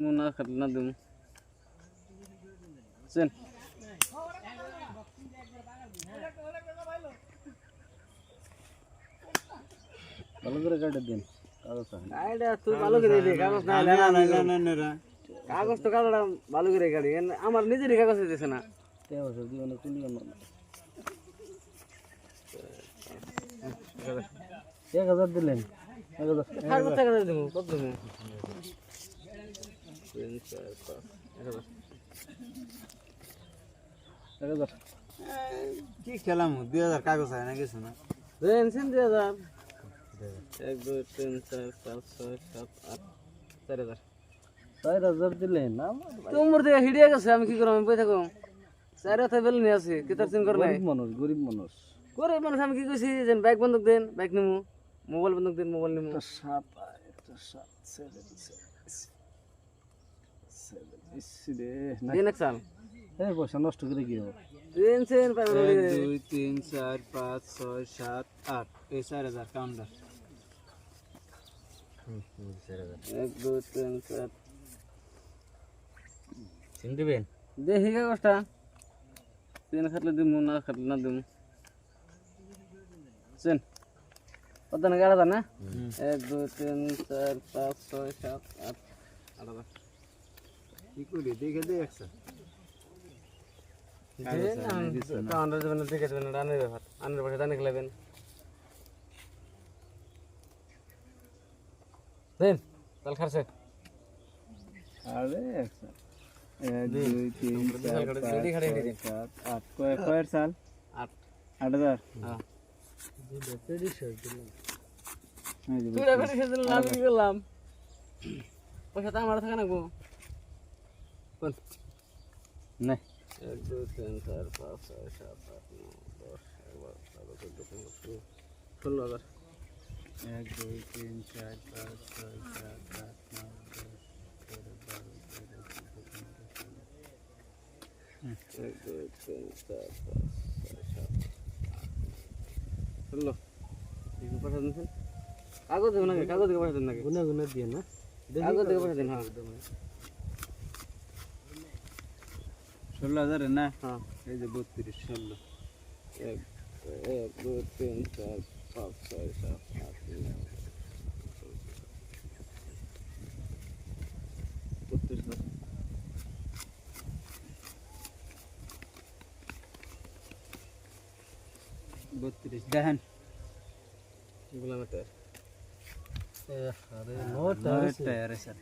মুনা খাটলে না দেবো চেন ভালো করে কাটে দিন কাগজ কাগজ কাগজ তো কাগজটা ভালো করে এন আমার নিজেরই কাগজ দিতেছে না এক হাজার দিলেন এক হাজার কাগজ দেবো কত দেবো তিন চার পাঁচ এক হাজার। এক হাজার হয় না না ছয় দিলেন আমার তোমার থেকে হিডিয়ে গেছে আমি কি করব আমি বই থাকো চার হাতে বেল নিয়ে আসি কি তার চিন করে নাই গরিব মানুষ গরিব মানুষ করে মানুষ আমি কি কইছি যে বাইক বন্ধক দেন বাইক নিমু মোবাইল বন্ধক দেন মোবাইল নিমু সাত সাত সাল পয়সা নষ্ট করে কি হবে সেন এক দুই তিন চার পাঁচ ছয় সাত আট এই চার হাজার কাউন্টার এক দুই তিন চার চিন দিবেন দেখি কাগজটা তিন খাটলে দিমু না খাটলে না দিমু চেন কত না গাড়া না এক দুই তিন চার পাঁচ ছয় সাত আট হাজার কি করি দেখে দে একশো কাউন্টার দেবেন দেখে দেবেন রানের ব্যাপার আনের পাশে দানে খেলাবেন। দেন তাল খারছে আরে একটা দুই তিন চার পাঁচ দুই খাটে, ছয়, দুই সাত আট কয় কয়ের সাল? আট। আট হাজার? হ্যাঁ। তুই কি করলাম পয়সা তো আমার থাকে না গো না। এক দুই তিন চার পাঁচ ছয় সাত আট নয় দশ। এগারো বারো চোদ্দ পনেরো ষোলো ষোলো হাজার এক দুই তিন চার পাঁচ ছয় সাত আট নয় দশ এগারো বারো তেরো চোদ্দ পনেরো ষোলো এক দুই তিন চার পাঁচ ছয় সাত আট ষোলো এই কাগজ দেবেন নাকি? কাগজ পয়সা দেন নাকি? গুনে গুনে দিয়ে না। কাগজ পয়সা দিন হ্যাঁ। ষোলো হাজার না? হ্যাঁ। এই যে বত্রিশ ষোলো। এক এক দুই তিন চার পাঁচ ছয় সাত আট বত্রিশ হাজার। বত্রিশ দেখেন। এগুলো আমার আরে স্যার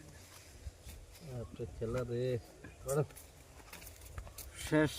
খেলা রে শেষ